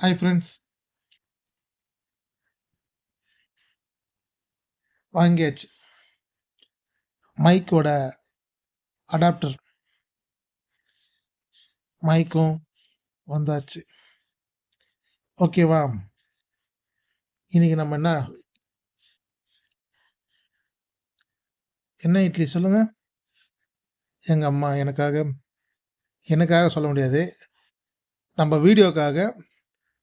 Hi friends வாங்கியாச்சு. மைக்கோட adapter மைக்கும் வந்தாச்சு. ஓகேவா இன்னைக்கு நம்ம என்ன? என்ன இட்லி சொல்லுங்க? எங்க அம்மா எனக்காக எனக்காக சொல்ல முடியாது. நம்ம வீடியோக்காக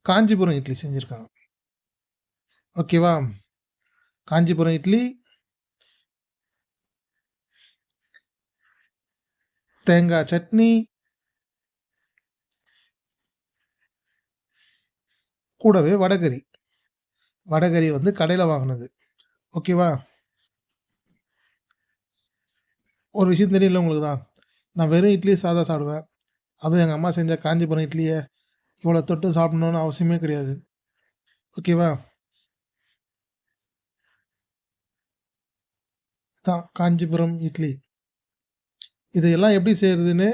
காஞ்சிபுரம் இட்லி செஞ்சுருக்காங்க. ஓகேவா காஞ்சிபுரம் இட்லி. தேங்காய் சட்னி. கூடவே வடகரி வடகரி வந்து கடையில் வாங்கினது. ஓகேவா ஒரு விஷயம் தெரியல உங்களுக்கு தான் நான் வெறும் இட்லி சாதா சாப்பிடுவேன். அதுவும் எங்கள் அம்மா செஞ்ச காஞ்சிபுரம் இட்லியை. இவ்வளோ தொட்டு சாப்பிடணும்னு அவசியமே கிடையாது. ஓகேவா தான் காஞ்சிபுரம் இட்லி. இதையெல்லாம் எப்படி செய்கிறதுன்னு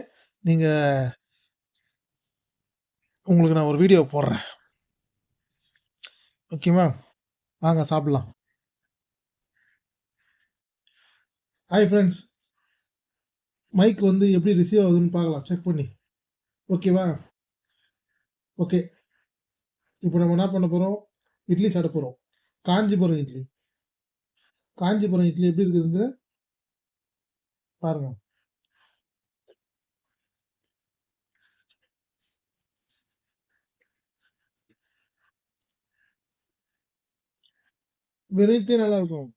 நீங்கள் உங்களுக்கு நான் ஒரு வீடியோ போடுறேன். ஓகேவா வாங்க சாப்பிடலாம். ஹாய் ஃப்ரெண்ட்ஸ் மைக் வந்து எப்படி ரிசீவ் ஆகுதுன்னு பார்க்கலாம். செக் பண்ணி. ஓகேவா ஓகே. இப்போ நம்ம என்ன பண்ண போகிறோம் இட்லி சாப்பிட போகிறோம் காஞ்சிபுரம் இட்லி. காஞ்சிபுரம் இட்லி எப்படி இருக்குது பாருங்க. வெரைட்டி நல்லா இருக்கும்.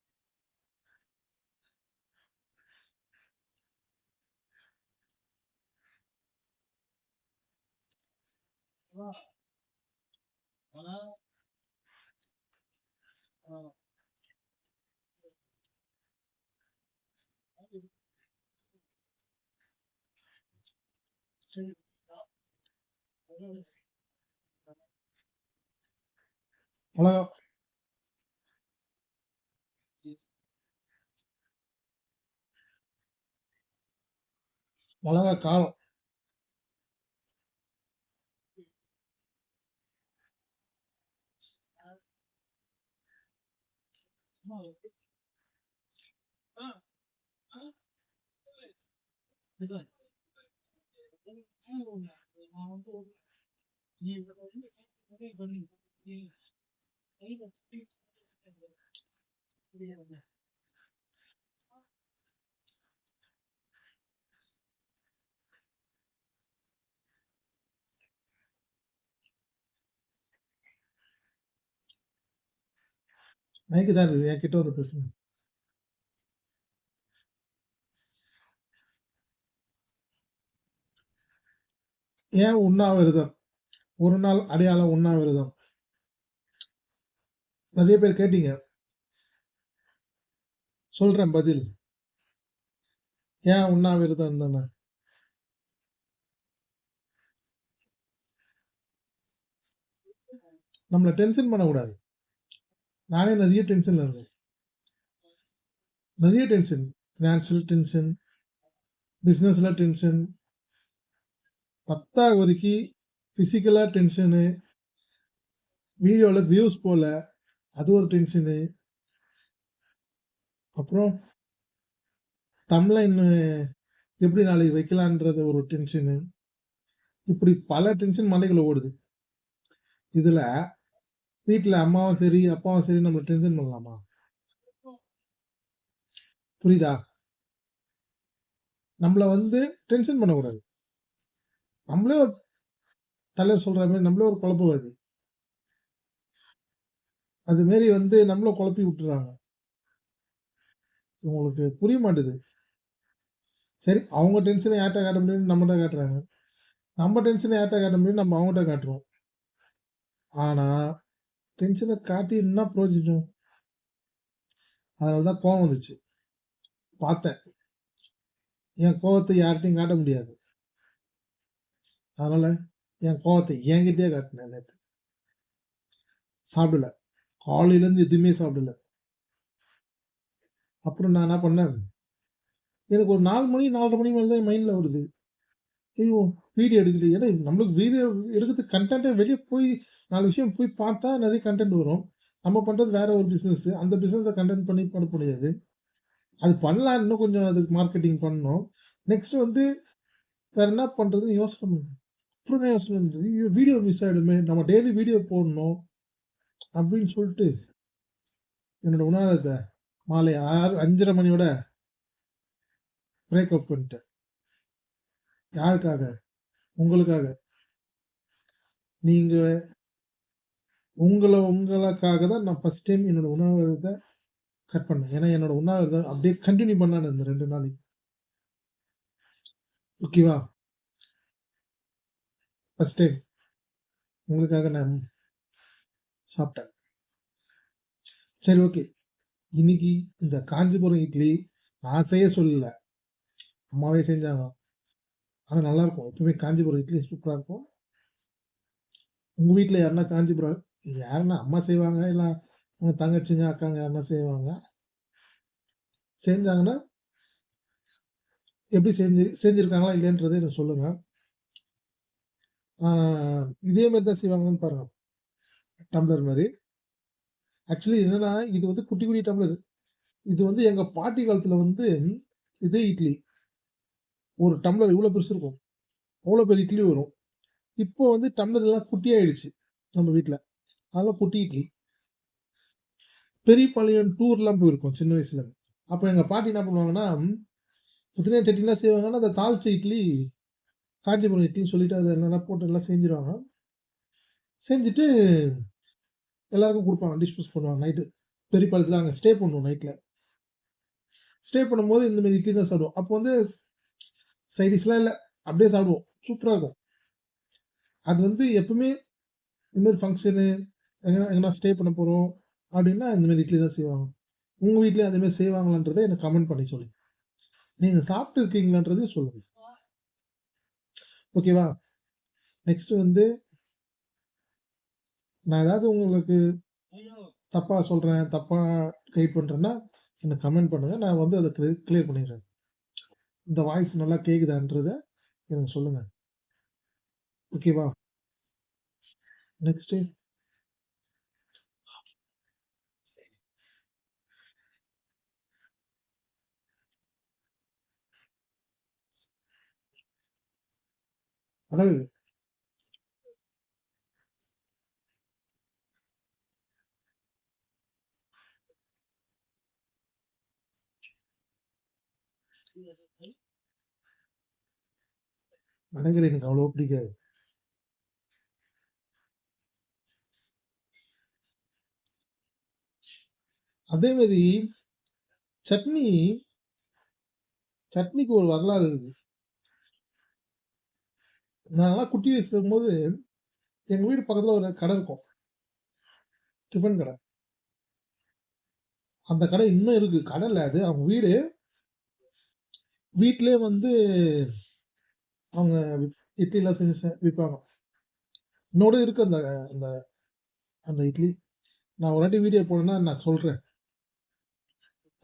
மிளகா மிளகா காரம் மைக்கு தான் இருக்குது. என் கிட்ட வந்து ஏன் உண்ணாவிரதம்? ஒரு நாள் அடையாளம் உண்ணாவிரதம். நிறைய பேர் கேட்டீங்க. சொல்றேன் பதில். ஏன் உண்ணாவிரதம் இருந்தேன்னு நம்மளை டென்ஷன் பண்ணக்கூடாது. நானே நிறைய டென்ஷன்ல இருந்தேன் நிறைய டென்ஷன் ஃபினான்ஷியல் டென்ஷன் பிஸ்னஸ்ல டென்ஷன் பத்தாக வரைக்கும் ஃபிசிக்கலாக டென்ஷனு வீடியோவில் வியூஸ் போகல அது ஒரு டென்ஷனு அப்புறம் தமிழன் எப்படி நாளைக்கு வைக்கலான்றது ஒரு டென்ஷனு இப்படி பல டென்ஷன் மண்டைக்குள்ள ஓடுது. இதில் வீட்டில் அம்மாவும் சரி அப்பாவும் சரி நம்மளை டென்ஷன் பண்ணலாமா? புரியுதா? நம்மளை வந்து டென்ஷன் பண்ணக்கூடாது. நம்மளே ஒரு தலைவர் சொல்ற மாதிரி நம்மளே ஒரு குழப்பவாதி. அது மாரி வந்து நம்மள குழப்பி விட்டுறாங்க. உங்களுக்கு புரிய மாட்டுது. சரி அவங்க டென்ஷனை யார்கிட்ட காட்ட முடியும்னு நம்மகிட்ட காட்டுறாங்க. நம்ம டென்ஷனை யார்கிட்ட காட்ட முடியும் நம்ம அவங்ககிட்ட காட்டுறோம். ஆனா டென்ஷனை காட்டி என்ன புரோஜனம் அதனால தான் கோவம் வந்துச்சு. பார்த்தேன். என் கோவத்தை யார்கிட்டையும் காட்ட முடியாது. அதனால என் கோவத்தை என்கிட்டே காட்டினேன் நேற்று சாப்பிடல. காலையிலேருந்து எதுவுமே சாப்பிடல. அப்புறம் நான் என்ன பண்ணேன்? எனக்கு ஒரு நாலு மணி நாலரை மணி மேலே தான் மைண்டில் வருது ஐயோ வீடியோ எடுக்கல ஏன்னா நம்மளுக்கு வீடியோ எடுக்கிறது கண்டென்ட்டே வெளியே போய் நாலு விஷயம் போய் பார்த்தா நிறைய கண்டென்ட் வரும். நம்ம பண்ணுறது வேற ஒரு பிஸ்னஸ் அந்த பிஸ்னஸை கண்டென்ட் பண்ணி பண்ண முடியாது. அது பண்ணலாம். இன்னும் கொஞ்சம் அதுக்கு மார்க்கெட்டிங் பண்ணணும். நெக்ஸ்ட் வந்து வேற என்ன பண்ணுறதுன்னு யோசனை பண்ணுங்க. அப்புறம் தான் வீடியோ மிஸ் ஆகிடுமே நம்ம டெய்லி வீடியோ போடணும் அப்படின்னு சொல்லிட்டு என்னோட உணவகத்தை மாலை ஆறு அஞ்சரை மணியோட பிரேக்கப் பண்ணிட்டேன். யாருக்காக? உங்களுக்காக. நீங்கள் உங்களை உங்களுக்காக தான் நான் ஃபர்ஸ்ட் டைம் என்னோட உணவகத்தை கட் பண்ணேன். ஏன்னா என்னோட உணவகத்தை அப்படியே கண்டினியூ பண்ணான்னு இந்த ரெண்டு நாளைக்கு. ஓகேவா ஃபஸ்ட் டைம் உங்களுக்காக நான் சாப்பிட்டேன். சரி ஓகே இன்னைக்கு இந்த காஞ்சிபுரம் இட்லி நான் செய்ய சொல்லல. அம்மாவே செஞ்சாங்க. ஆனால் நல்லா இருக்கும் எப்பவுமே காஞ்சிபுரம் இட்லி சூப்பராக இருக்கும். உங்கள் வீட்டில் யாருன்னா காஞ்சிபுரம் யாருன்னா அம்மா செய்வாங்க? இல்லை உங்கள் தங்கச்சிங்க அக்காங்க யாருன்னா செய்வாங்க? செஞ்சாங்கன்னா எப்படி செஞ்சு செஞ்சுருக்காங்களா இல்லைன்றதை எனக்கு சொல்லுங்கள் இதே மாதிரி தான் செய்வாங்கன்னு பாருங்க. டம்ளர் மாதிரி. ஆக்சுவலி என்னன்னா இது வந்து குட்டி குட்டி டம்ளர் இது வந்து எங்கள் பாட்டி காலத்தில் வந்து இதே இட்லி. ஒரு டம்ளர் இவ்வளோ பெருசு இருக்கும். அவ்வளோ பெரிய இட்லி வரும். இப்போ வந்து டம்ளர் எல்லாம் குட்டியாயிடுச்சு நம்ம வீட்டில் அதெல்லாம் குட்டி இட்லி. பெரியபாளையம் டூர்லாம் போயிருக்கோம் சின்ன வயசுல. அப்போ எங்கள் பாட்டி என்ன பண்ணுவாங்கன்னா புதினா சட்னிலாம் செய்வாங்கன்னா அந்த தாளிச்ச இட்லி காஞ்சிபுரம் இட்லின்னு சொல்லிட்டு அதை என்னென்ன போட்டு எல்லாம் செஞ்சிருவாங்க. செஞ்சுட்டு எல்லாருக்கும் கொடுப்பாங்க. டிஸ்போஸ் பண்ணுவாங்க நைட்டு பெரியபாளையத்தில் அங்கே ஸ்டே பண்ணுவோம் நைட்டில் ஸ்டே பண்ணும்போது இந்தமாரி இட்லி தான் சாப்பிடுவோம். அப்போ வந்து சைடிஷ்லாம் இல்லை. அப்படியே சாப்பிடுவோம். சூப்பராக இருக்கும். அது வந்து எப்பவுமே இந்தமாரி ஃபங்க்ஷனு எங்கன்னா எங்கன்னா ஸ்டே பண்ண போகிறோம் அப்படின்னா இந்தமாரி இட்லி தான் செய்வாங்க. உங்கள் வீட்லேயும் அதே செய்வாங்களான்றதை எனக்கு கமெண்ட் பண்ணி சொல்லுங்கள் நீங்கள் சாப்பிட்டு இருக்கீங்களான்றதையும் சொல்லுங்கள் ஓகேவா நெக்ஸ்ட் வந்து நான் ஏதாவது உங்களுக்கு தப்பாக சொல்கிறேன் தப்பாக கைட் பண்ணுறேன்னா எனக்கு கமெண்ட் பண்ணுங்கள் நான் வந்து அதை கிளியர் பண்ணிடுறேன். இந்த வாய்ஸ் நல்லா கேக்குதான்றத எனக்கு சொல்லுங்க. ஓகேவா நெக்ஸ்ட்டு அழகு வடகரி எனக்கு அவ்வளோ பிடிக்காது. அதே மாதிரி சட்னி சட்னிக்கு ஒரு வரலாறு இருக்கு. நான்லாம் குட்டி வயசுல இருக்கும்போது எங்கள் வீடு பக்கத்தில் ஒரு கடை இருக்கும். டிஃபன் கடை. அந்த கடை இன்னும் இருக்குது கடை இல்லை அது. அவங்க வீடு. வீட்டிலே வந்து அவங்க இட்லிலாம் செஞ்சு விற்பாங்க இன்னோட இருக்கு அந்த அந்த அந்த இட்லி. நான் ஒரு வாட்டி வீடியோ போனேன்னா நான் சொல்கிறேன்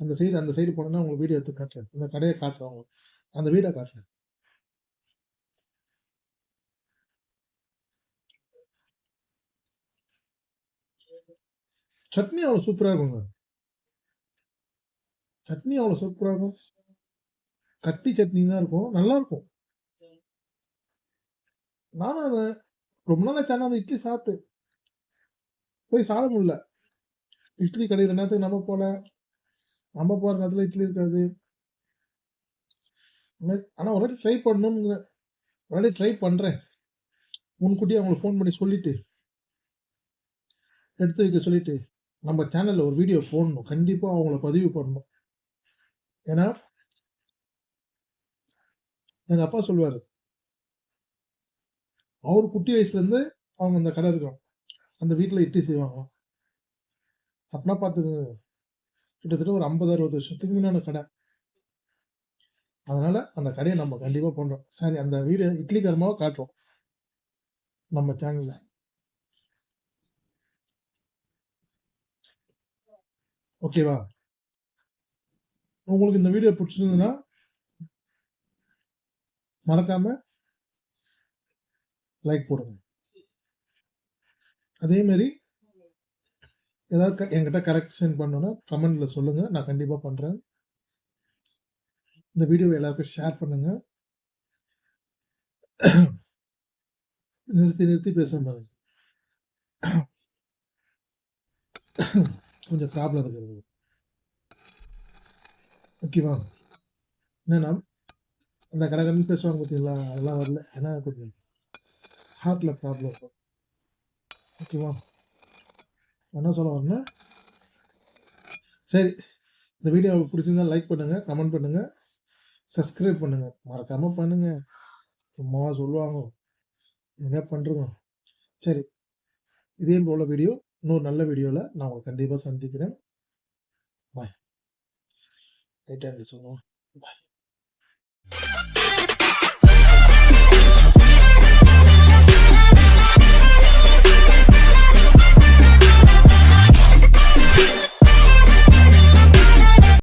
அந்த சைடு அந்த சைடு போனேன்னா உங்களுக்கு வீடியோ எடுத்து காட்டுறேன். அந்த கடையை காட்டுறேன் உங்களுக்கு. அந்த வீடை காட்டுறேன். சட்னி அவ்வளோ சூப்பராக இருக்குங்க? சட்னி அவ்வளோ சூப்பராக இருக்கும்? கட்டி சட்னி தான் இருக்கும். நல்லா இருக்கும். நானும் அதை ரொம்ப நாள் ஆச்சு அந்த இட்லி சாப்பிட்டு. போய் சாப்பிட முடியல. இட்லி கிடைக்கிற நேரத்துக்கு நம்ம போல நம்ம போகிற நேரத்தில் இட்லி இருக்காது. ஆனால் ஒரு ட்ரை பண்ணணுங்கிற ஒரு ட்ரை பண்ணுறேன் முன்கூட்டியே அவங்களுக்கு ஃபோன் பண்ணி சொல்லிட்டு. எடுத்து வைக்க சொல்லிட்டு நம்ம சேனலில் ஒரு வீடியோ போடணும். கண்டிப்பாக அவங்கள பதிவு பண்ணணும். ஏன்னா எங்கள் அப்பா சொல்லுவார் அவர் குட்டி வயசுலேருந்து அவங்க அந்த கடை இருக்கும். அந்த வீட்டில் இட்லி செய்வாங்க. அப்படின்னா பார்த்துக்கோங்க கிட்டத்தட்ட ஒரு ஐம்பது அறுபது வருஷத்துக்கு முன்னாடி கடை. அதனால் அந்த கடையை நம்ம கண்டிப்பாக பண்ணுறோம் சரி அந்த வீடியோ இட்லி கர்மாவை காட்டுறோம். நம்ம சேனலில் ஓகேவா உங்களுக்கு இந்த வீடியோ பிடிச்சிருந்ததுன்னா மறக்காம லைக் போடுங்க அதே மாதிரி ஏதாவது என்கிட்ட கரெக்ஷன் பண்ணணும்னா கமெண்ட்ல சொல்லுங்க. நான் கண்டிப்பா பண்றேன். இந்த வீடியோவை எல்லாருக்கும் ஷேர் பண்ணுங்க. நிறுத்தி, நிறுத்தி பேசுறேன் பாருங்க. கொஞ்சம் ப்ராப்ளம் இருக்குது. ஓகேவா? என்னென்னா அந்த கடகடன்னு பேசுவாங்க பார்த்தீங்களா? அதெல்லாம் வரல. ஏன்னா கொஞ்சம் ஹார்ட்டில் ப்ராப்ளம் இருக்கும். ஓகேவா? என்ன சொல்ல வரேன்னா சரி. இந்த வீடியோ பிடிச்சிருந்தா லைக் பண்ணுங்கள் கமெண்ட் பண்ணுங்கள் சப்ஸ்கிரைப் பண்ணுங்கள் மறக்காமல் பண்ணுங்கள் சும்மாவாக சொல்லுவாங்க. என்ன பண்ணுறோம் சரி. இதே போல வீடியோ இன்னொரு நல்ல வீடியோவில் நான் உங்களை கண்டிப்பாக சந்திக்கிறேன். பாய். ரைட் ஹேண்ட்ல சொல்லுவோம். பாய்.